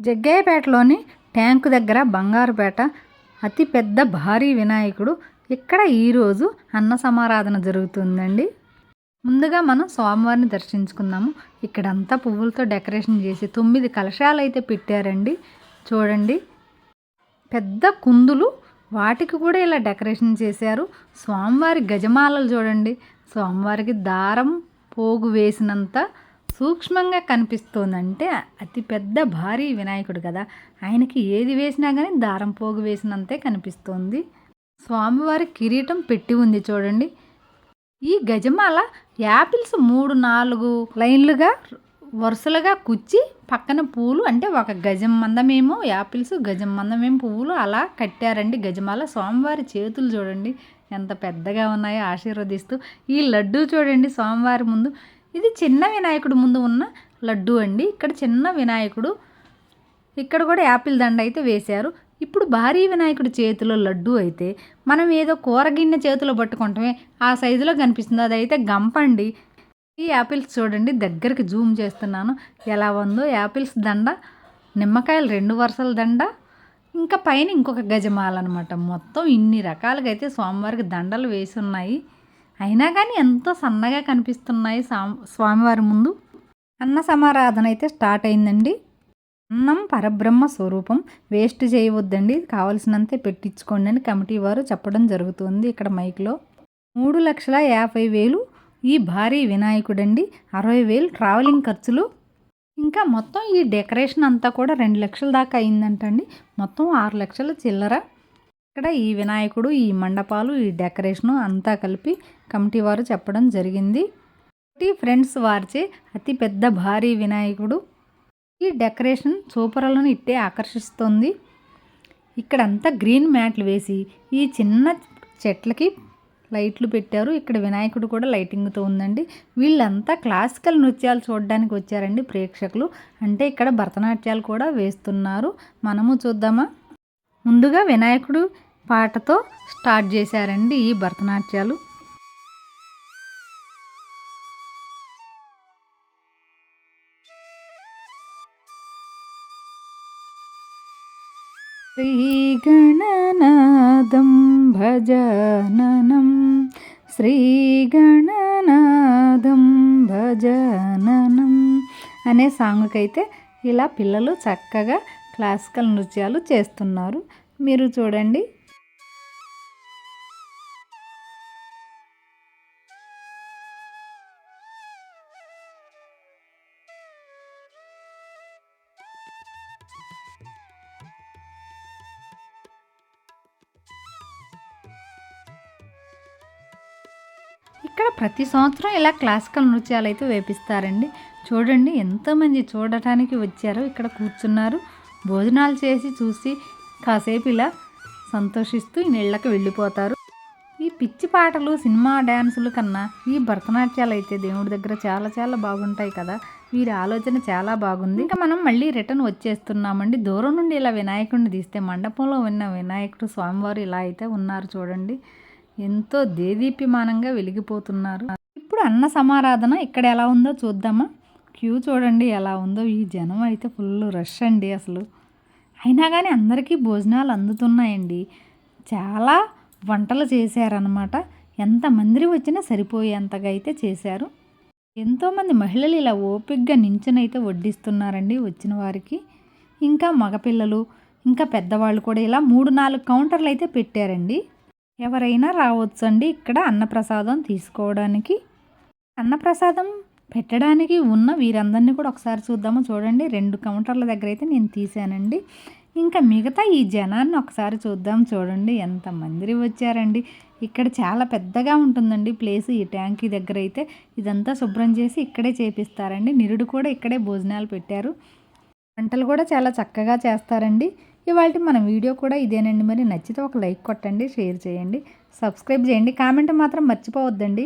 జగ్గయ్యపేటలోని tank దగ్గర బంగారుపేట అతి పెద్ద భారీ వినాయకుడు. ఇక్కడ ఈరోజు అన్న సమారాధన జరుగుతుందండి. ముందుగా మనం స్వామివారిని దర్శించుకుందాము. ఇక్కడంతా పువ్వులతో డెకరేషన్ చేసి తొమ్మిది కలశాలు అయితే పెట్టారండి. చూడండి. పెద్ద కుందులు వాటికి కూడా ఇలా డెకరేషన్ చేశారు. స్వామివారి గజమాలలు చూడండి. స్వామివారికి దారం పోగు వేసినంత సూక్ష్మంగా కనిపిస్తోందంటే అతి పెద్ద భారీ వినాయకుడు కదా. ఆయనకి ఏది వేసినా కానీ దారం పోగు వేసినంతే కనిపిస్తోంది. స్వామివారి కిరీటం పెట్టి ఉంది చూడండి. ఈ గజమాల యాపిల్స్ మూడు నాలుగు లైన్లుగా వరుసలుగా కుచ్చి పక్కన పూలు అంటే ఒక గజం మందమేమో యాపిల్స్ గజం మందమేమో పువ్వులు అలా కట్టారండి గజమాల స్వామివారి చేతులు చూడండి. ఎంత పెద్దగా ఉన్నాయో ఆశీర్వదిస్తూ. ఈ లడ్డు చూడండి స్వామివారి ముందు. ఇది చిన్న వినాయకుడు ముందు ఉన్న లడ్డు అండి. ఇక్కడ చిన్న వినాయకుడు ఇక్కడ కూడా యాపిల్ దండ అయితే వేశారు. ఇప్పుడు భారీ వినాయకుడి చేతిలో లడ్డు అయితే మనం ఏదో కూరగిన్నె చేతిలో పట్టుకుంటామే ఆ సైజులో కనిపిస్తుంది. అదైతే గంపండి ఈ యాపిల్స్ చూడండి దగ్గరికి జూమ్ చేస్తున్నాను. ఎలా ఉందో యాపిల్స్ దండ నిమ్మకాయలు రెండు వరుసల దండ ఇంకా పైన ఇంకొక గజమాలన్నమాట మొత్తం ఇన్ని రకాలుగా అయితే స్వామివారికి దండలు వేసి ఉన్నాయి. అయినా కానీ ఎంతో సన్నగా కనిపిస్తున్నాయి స్వామివారి ముందు. అన్న సమారాధన అయితే స్టార్ట్ అయిందండి. అన్నం పరబ్రహ్మ స్వరూపం. వేస్ట్ చేయవద్దండి. కావలసినంతే పెట్టించుకోండి అని కమిటీ వారు చెప్పడం జరుగుతుంది ఇక్కడ మైక్లో మూడు లక్షల యాభై వేలు ఈ భారీ వినాయకుడండి. అరవై వేలు ట్రావెలింగ్ ఖర్చులు. ఇంకా మొత్తం ఈ డెకరేషన్ అంతా కూడా రెండు లక్షల దాకా అయిందంటండి. మొత్తం ఆరు లక్షల చిల్లర. ఇక్కడ ఈ వినాయకుడు ఈ మండపాలు ఈ డెకరేషను అంతా కలిపి కమిటీ వారు చెప్పడం జరిగింది. ఫ్రెండ్స్ వారిచే అతి పెద్ద భారీ వినాయకుడు. ఈ డెకరేషన్ చూపరలను ఇట్టే ఆకర్షిస్తుంది. ఇక్కడంతా గ్రీన్ మ్యాట్లు వేసి ఈ చిన్న చెట్లకి లైట్లు పెట్టారు. ఇక్కడ వినాయకుడు కూడా లైటింగ్తో ఉందండి. వీళ్ళంతా క్లాసికల్ నృత్యాలు చూడడానికి వచ్చారండి ప్రేక్షకులు. అంటే ఇక్కడ భరతనాట్యాలు కూడా వేస్తున్నారు. మనము చూద్దామా? ముందుగా వినాయకుడు పాటతో స్టార్ట్ చేశారండి ఈ భరతనాట్యాలు. శ్రీగణనాదం భజననం శ్రీగణనాదం భజననం అనే సాంగ్కైతే ఇలా పిల్లలు చక్కగా క్లాసికల్ నృత్యాలు చేస్తున్నారు. మీరు చూడండి ఇక్కడ ప్రతి సంవత్సరం ఇలా క్లాసికల్ నృత్యాలు అయితే వేపిస్తారండి. చూడండి ఎంతమంది చూడటానికి వచ్చారు ఇక్కడ కూర్చున్నారు. భోజనాలు చేసి చూసి కాసేపు ఇలా సంతోషిస్తూ నీళ్ళకి వెళ్ళిపోతారు. ఈ పిచ్చి పాటలు సినిమా డ్యాన్సులు కన్నా ఈ భరతనాట్యాలు అయితే దేవుడి దగ్గర చాలా చాలా బాగుంటాయి కదా. వీరి ఆలోచన చాలా బాగుంది. ఇంకా మనం మళ్ళీ రిటర్న్ వచ్చేస్తున్నామండి. దూరం నుండి ఇలా వినాయకుడిని తీస్తే మండపంలో ఉన్న వినాయకుడు స్వామివారు ఇలా అయితే ఉన్నారు చూడండి. ఎంతో దేదీప్యమానంగా వెలిగిపోతున్నారు. ఇప్పుడు అన్న సమారాధన ఇక్కడ ఎలా ఉందో చూద్దామా? క్యూ చూడండి ఎలా ఉందో. ఈ జనం అయితే ఫుల్ రష్ అండి అసలు. అయినా కానీ అందరికీ భోజనాలు అందుతున్నాయండి. చాలా వంటలు చేశారనమాట ఎంతమంది వచ్చినా సరిపోయేంతగా అయితే చేశారు. ఎంతోమంది మహిళలు ఇలా ఓపిక్గా నించునైతే వడ్డిస్తున్నారండి వచ్చిన వారికి. ఇంకా మగపిల్లలు ఇంకా పెద్దవాళ్ళు కూడా ఇలా మూడు నాలుగు కౌంటర్లు అయితే పెట్టారండి. ఎవరైనా రావచ్చు అండి ఇక్కడ అన్నప్రసాదం తీసుకోవడానికి. అన్నప్రసాదం పెట్టడానికి ఉన్న వీరందరినీ కూడా ఒకసారి చూద్దాము. చూడండి రెండు కౌంటర్ల దగ్గర అయితే నేను తీశానండి. ఇంకా మిగతా ఈ జనాన్ని ఒకసారి చూద్దాం. చూడండి ఎంత మంది వచ్చారండి. ఇక్కడ చాలా పెద్దగా ఉంటుందండి ప్లేస్ ఈ ట్యాంకీ దగ్గర అయితే. ఇదంతా శుభ్రం చేసి ఇక్కడే చేపిస్తారండి. నిరుడు కూడా ఇక్కడే భోజనాలు పెట్టారు. వంటలు కూడా చాలా చక్కగా చేస్తారండి. ఇవాళ మన వీడియో కూడా ఇదేనండి. మరి నచ్చితే ఒక లైక్ కొట్టండి షేర్ చేయండి సబ్స్క్రైబ్ చేయండి. కామెంట్ మాత్రం మర్చిపోవద్దండి.